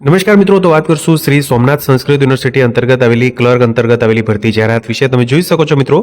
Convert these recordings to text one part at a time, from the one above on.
નમસ્કાર મિત્રો, તો વાત કરશું શ્રી સોમનાથ સંસ્કૃત યુનિવર્સિટી અંતર્ગત આવેલી ક્લર્ક અંતર્ગત આવેલી ભરતી જાહેરાત વિશે. તમે જોઈ શકો છો મિત્રો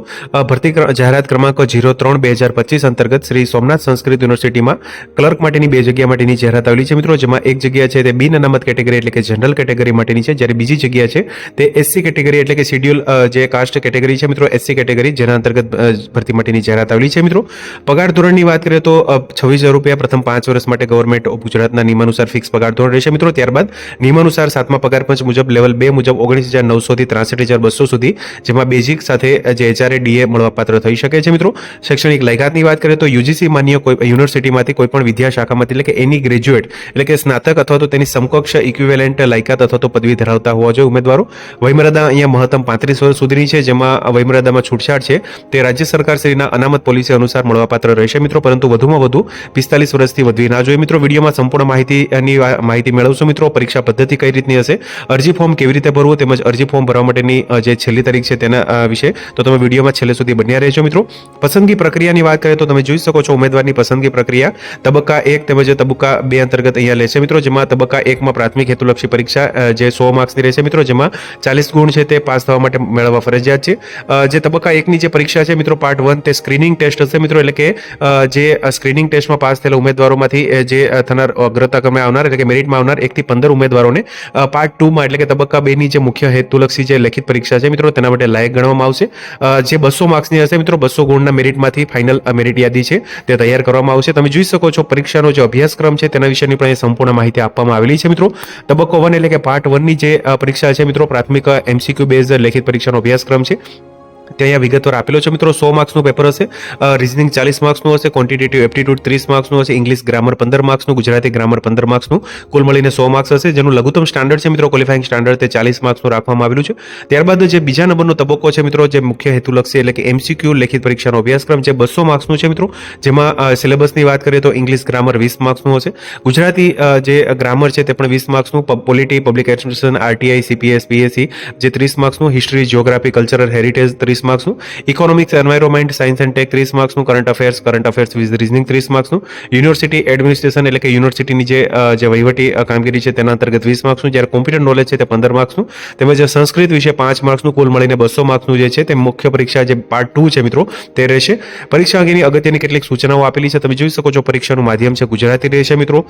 ભરતી જાહેરાત ક્રમાંક જીરો ત્રણ બે હજાર પચીસ અંતર્ગત શ્રી સોમનાથ સંસ્કૃત યુનિવર્સિટીમાં ક્લર્ક માટેની બે જગ્યા માટેની જાહેરાત આવેલી છે મિત્રો, જેમાં એક જગ્યા છે તે બિન અનામત કેટેગરી એટલે કે જનરલ કેટેગરી માટેની છે, જ્યારે બીજી જગ્યા છે તે એસસી કેટેગરી એટલે કે શેડ્યુલ જે કાસ્ટ કેટેગરી છે મિત્રો એસસી કેટેગરી, જેના અંતર્ગત ભરતી માટેની જાહેરાત આવેલી છે મિત્રો. પગાર ધોરણની વાત કરીએ તો છવ્વીસ હજાર રૂપિયા પ્રથમ પાંચ વર્ષ માટે ગવર્મેન્ટ ગુજરાતના નિયમાનુસાર ફિક્સ પગાર ધોરણ રહેશે મિત્રો. ત્યારબાદ નિયમાનુસાર સાતમા પગાર પંચ મુજબ લેવલ બે મુજબ ઓગણીસ હજાર નવસોથી ત્રાસઠ હજાર બસો સુધી જેમાં બેઝિક સાથે જે એચઆરએ ડીએ મળવાપાત્ર થઈ શકે છે મિત્રો. શૈક્ષણિક લાયકાતની વાત કરીએ તો યુજીસી માન્ય કોઈ યુનિવર્સિટીમાંથી કોઈ પણ વિદ્યા શાખામાંથી એટલે કે એની ગ્રેજ્યુએટ એટલે કે સ્નાતક અથવા તો તેની સમકક્ષ ઇક્વિવેલેન્ટ લાયકાત અથવા તો પદવી ધરાવતા હોવા જોઈએ ઉમેદવારો. વયમર્યાદા અહીંયા મહત્તમ પાંત્રીસ વર્ષ સુધીની છે, જેમાં વયમર્યાદામાં છૂટછાટ છે. તે રાજ્ય સરકાર શ્રીના અનામત પોલિસી અનુસાર મળવાપાત્ર રહેશે મિત્રો, પરંતુ વધુમાં વધુ પિસ્તાલીસ વર્ષથી વધવી ના જોઈએ. મિત્રો, વિડીયોમાં સંપૂર્ણ માહિતીની માહિતી મેળવશો મિત્રો. પરીક્ષા પદ્ધતિ કઈ રીતની હશે? અરજી ફોર્મ કેવી રીતે ભરવું તેમજ અરજી ફોર્મ ભરવા માટેની જે છેલ્લી તારીખ છે તેના વિશે તો તમે વિડીયોમાં છેલ્લે સુધી બન્યા રહેજો મિત્રો. પસંદગી પ્રક્રિયાની વાત કરીએ તો તમે જોઈ શકો છો ઉમેદવારની પસંદગી પ્રક્રિયા તબક્કા એક તેમજ તબક્કા બે અંતર્ગત અહીંયા લેશે મિત્રો, જેમાં તબક્કા એકમાં પ્રાથમિક હેતુલક્ષી પરીક્ષા જે સો માર્ક્સની રહેશે મિત્રો, જેમાં ચાલીસ ગુણ છે તે પાસ થવા માટે મેળવવા ફરજિયાત છે. જે તબક્કા એકની જે પરીક્ષા છે મિત્રો, પાર્ટ વન તે સ્ક્રીનિંગ ટેસ્ટ હશે મિત્રો, એટલે કે જે સ્ક્રીનિંગ ટેસ્ટમાં પાસ થયેલા ઉમેદવારોમાંથી જે થનાર અગ્રતા ક્રમે આવનાર એટલે કે મેરિટમાં આવનાર એકથી પંદર ઉમેદવારોને. પાર્ટ ટુમાં એટલે કે તબક્કા બેની જે મુખ્ય હેતુલક્ષી જે લેખિત પરીક્ષા છે મિત્રો, તેના માટે લાયક ગણવામાં આવશે. જે બસો માર્ક્સની હશે મિત્રો, બસો ગુણના મેરિટમાંથી ફાઇનલ મેરિટ યાદી છે, તે તૈયાર કરવામાં આવશે. તમે જોઈ શકો છો પરીક્ષાનો જે અભ્યાસક્રમ છે, તેના વિશેની પણ સંપૂર્ણ માહિતી આપવામાં આવેલી છે મિત્રો. તબક્કો વન એટલે કે પાર્ટ વનની જે પરીક્ષા છે મિત્રો, પ્રાથમિક એમસીક્યુ બેઝ લેખિત પરીક્ષાનો અભ્યાસક્રમ છે. તે અહીંયા વિગતવાર આપેલો છે મિત્રો, સો માર્ક્સનું પેપર હશે રિઝનિંગ ચાલીસ માર્ક્સનું હશે ક્વોન્ટિટેટિવ એપ્ટિટ્યૂડ ત્રીસ માર્ક્સનું હશે ઇંગ્લિશ ગ્રામર પંદર માર્ક્સનું, ગુજરાતી ગ્રામર પંદર માર્ક્સનું, કુલ મળીને સો માર્ક્સ હશે, જેનું લઘુત્તમ સ્ટાન્ડર્ડ છે મિત્રો ક્વોલિફાઇંગ સ્ટાન્ડર્ડ તે ચાલીસ માર્ક્સનું રાખવામાં આવેલું છે. ત્યારબાદ જે બીજા નંબરનો તબક્કો છે મિત્રો, જે મુખ્ય હેતુલક્ષી એટલે કે એમસીક્યુ લેખિત પરીક્ષાનો અભ્યાસક્રમ છે, બસો માર્ક્સનું છે મિત્રો, જેમાં સિલેબસની વાત કરીએ તો ઇંગ્લિશ ગ્રામર વીસ માર્ક્સનું હશે. ગુજરાતી જે ગ્રામર છે તે પણ વીસ માર્ક્સનું polity public administration RTI CPS PSC જે ત્રીસ માર્ક્સનું હિસ્ટ્રી જ્યોગ્રાફી કલ્ચરલ હેરિટેજ ત્રીસ માર્ક્સનું economics environment science and tech ત્રીસ માર્ક્સનું current affairs current affairs viz reasoning ત્રીસ માર્ક્સનું યુનિવર્સિટી એડમિનિસ્ટ્રેશન એટલે કે યુનિવર્સિટીની જે જે વહીવટી કામગીરી છે તેના અંતર્ગત વીસ માર્ક્સનું જ્યારે કોમ્પ્યુટર નોલેજ છે તે પંદર માર્ક્સનું તેમજ સંસ્કૃત વિશે પાંચ માર્ક્સનું કુલ મળીને બસો માર્ક્સનું જે છે તે મુખ્ય પરીક્ષા જે પાર્ટ ટુ છે મિત્રો, તે રહેશે. પરીક્ષા અંગેની અગત્યની કેટલીક સૂચનાઓ આપેલી છે. તમે જોઈ શકો છો પરીક્ષાનું માધ્યમ છે ગુજરાતી રહેશે મિત્રો.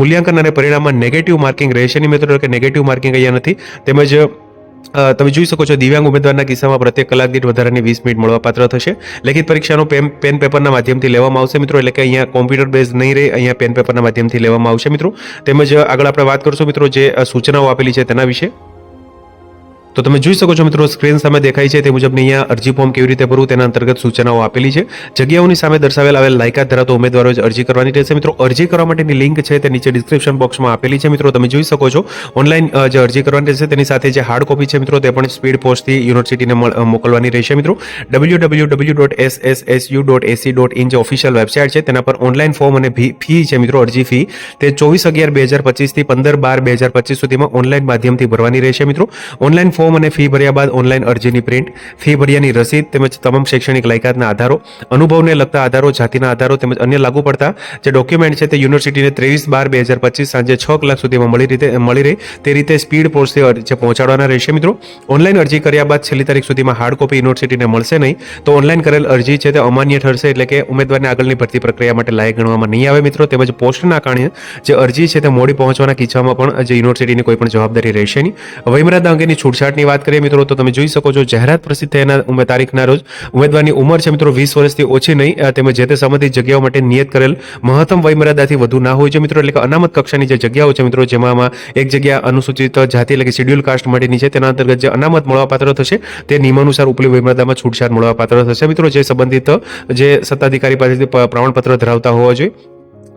મૂલ્યાંકન અને પરિણામમાં નેગેટિવ માર્કિંગ રહેશે નહીં મિત્રો કે નેગેટિવ માર્કિંગ અહીંયા નથી. તેમજ તમે જોઈ શકો છો, દિવ્યાંગ ઉમેદવારના કિસ્સામાં પ્રત્યેક કલાક દીઠ વધારાની વીસ મિનિટ મળવાપાત્ર થશે. લેખિત પરીક્ષાનો પેન પેન પેપરના માધ્યમથી લેવામાં આવશે, મિત્રો. એટલે કે અહીંયા કોમ્પ્યુટર બેઝ નહીં રહે, અહીંયા પેન પેપરના માધ્યમથી લેવામાં આવશે, મિત્રો. તેમજ આગળ આપણે વાત કરશું, મિત્રો, જે સૂચનાઓ આપેલી છે તેના વિશે. તો તમે જોઈ શકો છો મિત્રો, સ્ક્રીન સામે દેખાય છે તે મુજબની અહીંયા અરજી ફોર્મ કેવી રીતે ભરવું તેના અંતર્ગત સૂચનાઓ આપેલી છે. જગ્યાઓની સામે દર્શાવેલ આવેલ લાયકાત ધરાવતો ઉમેદવારો જ અરજી કરવાની રહેશે. મિત્રો, અરજી કરવા માટેની લિંક છે તે નીચે ડિસ્ક્રિપ્શન બોક્સમાં આપેલી છે. મિત્રો, તમે જોઈ શકો છો ઓનલાઈન જે અરજી કરવાની રહેશે તેની સાથે જે હાર્ડ કોપી છે મિત્રો, તે પણ સ્પીડ પોસ્ટથી યુનિવર્સિટીને મોકલવાની રહેશે. મિત્રો W W W S S S U dot ac dot in જે ઓફિશિયલ વેબસાઇટ છે, તેના પર ઓનલાઈન ફોર્મ અને ફી છે મિત્રો, અરજી ફી તે ચોવીસ અગિયાર બે હજાર પચીસથી પંદર બાર બે હજાર પચીસ સુધીમાં ઓનલાઈન માધ્યમથી ભરવાની રહેશે. મિત્રો ઓનલાઈન ફોર્મ અને ફી ભર્યા બાદ ઓનલાઈન અરજીની પ્રિન્ટ ફી ભર્યાની રસીદ તેમજ તમામ શૈક્ષણિક લાયકાતના આધારો, અનુભવને લગતા આધારો, જાતિના આધારો તેમજ અન્ય લાગુ પડતા જે ડોક્યુમેન્ટ છે તે યુનિવર્સિટીને ત્રેવીસ બાર બે હજાર પચીસ સાંજે છ કલાક સુધીમાં મળી રીતે, મળી રહે તે રીતે સ્પીડ પોસ્ટથી અર- જે પહોંચાડવાના રહેશે. મિત્રો ઓનલાઈન અરજી કર્યા બાદ છેલ્લી તારીખ સુધીમાં હાર્ડ કોપી યુનિવર્સિટીને મળશે નહીં, તો ઓનલાઈન કરેલ અરજી છે તે અમાન્ય ઠરશે એટલે કે ઉમેદવારને આગળની ભરતી પ્રક્રિયા માટે લાયક ગણવામાં નહીં આવે. મિત્રો, તેમજ પોસ્ટના કારણે જે અરજી છે તે મોડી પહોંચવાના કિસ્સામાં પણ જે યુનિવર્સિટીની કોઈ પણ જવાબદારી રહેશે નહીં. વયમર્યાદા અંગેની છૂટછાટની વાત કરીએ મિત્રો, તો તમે જોઈ શકો છો, જાહેરાત પ્રસિદ્ધ થયાના તારીખના રોજ. ઉમેદવારની ઉંમર છે મિત્રો વીસ વર્ષથી ઓછી નહીં તેમજ જે તે સંબંધિત જગ્યાઓ માટે નિયત કરેલ મહત્તમ વયમર્યાદાથી વધુ ના હોય છે મિત્રો, એટલે કે અનામત કક્ષાની જે જગ્યાઓ છે મિત્રો, જેમાં એક જગ્યા અનુસૂચિત જાતિ એટલે કે શેડ્યુલ કાસ્ટ માટેની છે, તેના અંતર્ગત જે અનામત મળવાપાત્ર થશે, તે નિયમાનુસાર ઉપલી વયમર્યાદામાં છૂટછાટ મળવાપાત્ર થશે. મિત્રો, જે સંબંધિત જે સત્તાધિકારી પાસેથી પ્રમાણપત્ર ધરાવતા હોવા જોઈએ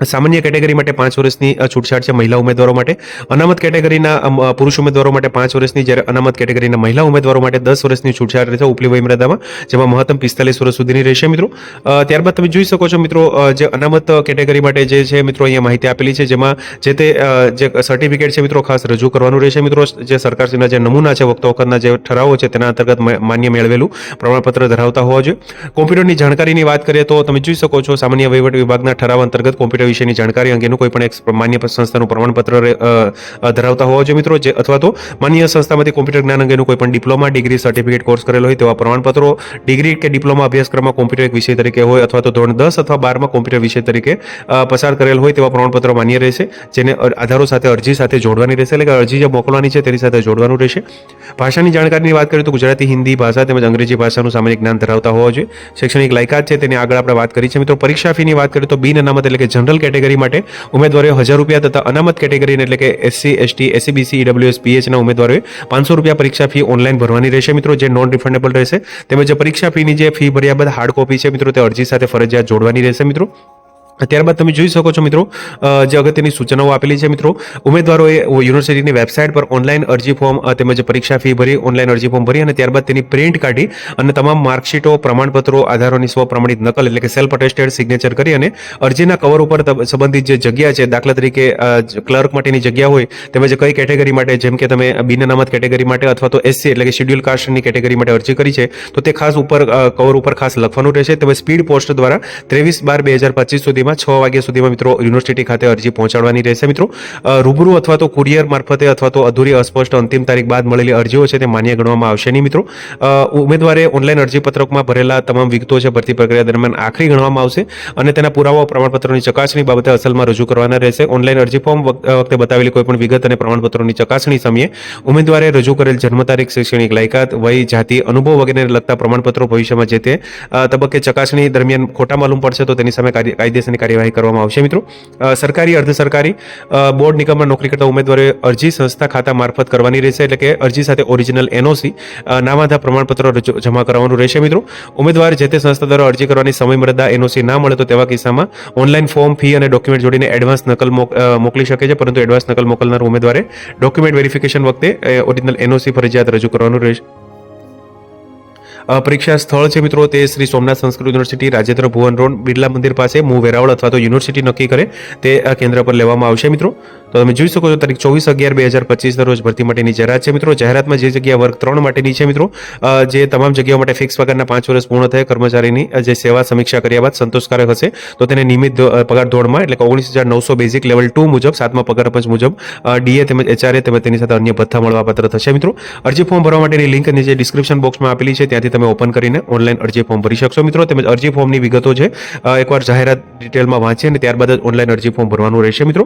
સામાન્ય કેટેગરી માટે પાંચ વર્ષની છૂટછાટ છે મહિલા ઉમેદવારો માટે. અનામત કેટેગરીના પુરુષ ઉમેદવારો માટે પાંચ વર્ષની, જ્યારે અનામત કેટેગરીના મહિલા ઉમેદવારો માટે દસ વર્ષની છૂટછાટ રહેશે ઉપલી વયમર્યાદામાં, જેમાં મહત્તમ પિસ્તાલીસ વર્ષ સુધીની રહેશે, મિત્રો. ત્યારબાદ તમે જોઈ શકો છો, મિત્રો જે અનામત કેટેગરી માટે જે છે, મિત્રો, અહીંયા માહિતી આપેલી છે, જેમાં જે તે જે સર્ટિફિકેટ છે, મિત્રો, ખાસ રજૂ કરવાનું રહેશે, મિત્રો. જે સરકારશ્રીના જે નમૂના છે, વખતો વખતના જે ઠરાવો છે, તેના અંતર્ગત માન્ય મેળવેલું પ્રમાણપત્ર ધરાવતા હોવા જોઈએ. કોમ્પ્યુટરની જાણકારીની વાત કરીએ તો તમે જોઈ શકો છો, સામાન્ય વહીવટ વિભાગના ઠરાવ અંતર્ગત કોમ્પ્યુટર વિશેની જાણકારી અંગેનું કોઈ પણ એક માન્ય સંસ્થાનું પ્રમાણપત્ર ધરાવતા હોવા જોઈએ મિત્રો, જે અથવા તો માન્ય સંસ્થામાંથી કોમ્પ્યુટર જ્ઞાન અંગેનું કોઈ પણ ડિપ્લોમા, ડિગ્રી, સર્ટિફિકેટ કોર્સ કરેલો હોય તેવા પ્રમાણપત્રો, ડિગ્રી કે ડિપ્લોમા અભ્યાસક્રમમાં કોમ્પ્યુટર એક વિષય તરીકે હોય અથવા તો ધોરણ દસ અથવા બારમાં કોમ્પ્યુટર વિષય તરીકે પસાર કરેલ હોય તેવા પ્રમાણપત્રો માન્ય રહેશે, જેને આધારો સાથે અરજી સાથે જોડવાની રહેશે, એટલે કે અરજી જે મોકલવાની છે તેની સાથે જોડવાનું રહેશે. ભાષાની જાણકારીની વાત કરીએ તો ગુજરાતી, હિન્દી ભાષા તેમજ અંગ્રેજી ભાષાનું સામાન્ય જ્ઞાન ધરાવતા હોવા જોઈએ. શૈક્ષણિક લાયકાત છે તેની આગળ આપણે વાત કરી છે મિત્રો. પરીક્ષા ફીની વાત કરીએ તો બિન અનામત એટલે કે જનરલ કેટેગરી માટે ઉમેદવારોએ હજાર રૂપિયા તથા અનામત કેટેગરી એટલે કે એસસી એસટી એસસીબીસી ઈડબ્લ્યુએસ પીએચના ઉમેદવારોએ પાંચસો રૂપિયા પરીક્ષા ફી ઓનલાઈન ભરવાની રહેશે. મિત્રો, જે નોન રિફંડેબલ રહેશે, તેમજ પરીક્ષા ફીની જે ફી ભર્યા બાદ હાર્ડ કોપી છે, મિત્રો, તે અરજી સાથે ફરજિયાત જોડવાની રહેશે, મિત્રો. ત્યારબાદ તમે જોઈ શકો છો મિત્રો જે અગત્યની સૂચનાઓ આપેલી છે મિત્રો, ઉમેદવારોએ યુનિવર્સિટીની વેબસાઇટ પર ઓનલાઈન અરજી ફોર્મ તેમજ પરીક્ષા ફી ભરી, ઓનલાઈન અરજી ફોર્મ ભરી અને ત્યારબાદ તેની પ્રિન્ટ કાઢી અને તમામ માર્કશીટો, પ્રમાણપત્રો, આધારોની સ્વપ્રમાણિત નકલ એટલે કે સેલ્ફ અટેસ્ટેડ સિગ્નેચર કરી અને અરજીના કવર ઉપર સંબંધિત જે જગ્યા છે, દાખલા તરીકે ક્લર્ક માટેની જગ્યા હોય, તેમજ કઈ કેટેગરી માટે, જેમ કે તમે બિન અનામત કેટેગરી માટે અથવા તો એસસી એટલે કે શેડ્યુલ કાસ્ટની કેટેગરી માટે અરજી કરી છે, તો તે ખાસ ઉપર કવર ઉપર ખાસ લખવાનું રહેશે. તેમજ સ્પીડ પોસ્ટ દ્વારા ત્રેવીસ બાર બે હજાર પચીસ સુધીમાં છ વાગ્યા સુધીમાં મિત્રો યુનિવર્સિટી ખાતે અરજી પહોંચાડવાની રહેશે મિત્રો. રૂબરૂ અથવા તો કુરિયર મારફતે અથવા તો અધૂરી અસ્પષ્ટ અંતિમ તારીખ બાદ મળેલી અરજીઓ છે તે માન્ય ગણવામાં આવશે નહીં મિત્રો. ઉમેદવારે ઓનલાઈન અરજીપત્રકમાં ભરેલા તમામ વિગતો છે ભરતી પ્રક્રિયા દરમિયાન આખરી ગણવામાં આવશે અને તેના પુરાવા પ્રમાણપત્રોની ચકાસણી બાબતે અસલમાં રજૂ કરવાના રહેશે. ઓનલાઈન અરજી ફોર્મ વખતે બતાવેલી કોઈપણ વિગત અને પ્રમાણપત્રોની ચકાસણી સમયે ઉમેદવારે રજૂ કરેલ જન્મ તારીખ, શૈક્ષણિક લાયકાત, વય, જાતિ, અનુભવ વગેરેને લગતા પ્રમાણપત્રો ભવિષ્યમાં જે તે તબક્કે ચકાસણી દરમિયાન ખોટા માલુમ પડશે તો તેની સામે કાર્ય- કાયદેસરની કાર્યવાહી કરવામાં આવશે. મિત્રો સરકારી, અર્ધ સરકારી બોર્ડ નિગમમાં નોકરી કરતા ઉમેદવારોએ અરજી સંસ્થા ખાતા મારફત કરવાની રહેશે, એટલે કે અરજી સાથે ઓરિજિનલ એનઓસી નામાધા પ્રમાણપત્ર જમા કરવાનું રહેશે. મિત્રો, ઉમેદવાર જે તે સંસ્થા દ્વારા અરજી કરવાની સમય મર્યાદા એનઓસી ના મળે તો તેવા કિસ્સામાં ઓનલાઈન ફોર્મ ફી અને ડોક્યુમેન્ટ જોડીને એડવાન્સ નકલ મોક- મોકલી શકે છે, પરંતુ એડવાન્સ નકલ મોકલનાર ઉમેદવારે ડોક્યુમેન્ટ વેરિફિકેશન વખતે ઓરિજિનલ એનઓસી ફરજિયાત રજૂ કરવાનું રહેશે. પરીક્ષા સ્થળ છે મિત્રો, તે શ્રી સોમનાથ સંસ્કૃત યુનિવર્સિટી, રાજેન્દ્ર ભુવન રોડ, બિરલા મંદિર પાસે, મું વેરાવળ અથવા તો યુનિવર્સિટી નક્કી કરે તે કેન્દ્ર પર લેવામાં આવશે મિત્રો. તો તમે જોઈ શકો છો તારીખ ચોવીસ અગિયાર બે હજાર પચીસના રોજ ભરતી માટેની જાહેરાત છે. મિત્રો, જાહેરાતમાં જે જગ્યા વર્ગ ત્રણ માટેની છે, મિત્રો જે તમામ જગ્યાઓ માટે ફિક્સ પગારના પાંચ વર્ષ પૂર્ણ થયા, કર્મચારીની જે સેવા સમીક્ષા કર્યા બાદ સંતોષકારક હશે. તો તેને નિયમિત પગાર ધોરણમાં, એટલે કે ઓગણીસ હજાર નવસો બેઝિક લેવલ ટુ મુજબ, સાતમા પગાર પંચ મુજબ ડીએ તેમજ એચઆરએ તેમજ તેની સાથે અન્ય ભથ્થા મળવાપાત્ર થશે. મિત્રો, અરજી ફોર્મ ભરવા માટેની લિંક નીચે ડિસ્ક્રિપ્શન બોક્સમાં આપેલી છે, ત્યાંથી તમે ઓપન કરીને ઓનલાઈન અરજી ફોર્મ ભરી શકશો. મિત્રો, તેમજ અરજી ફોર્મની વિગતો છે એકવાર જાહેરાત ડિટેલમાં વાંચી અને ત્યારબાદ જ ઓનલાઈન અરજી ફોર્મ ભરવાનું રહેશે. મિત્રો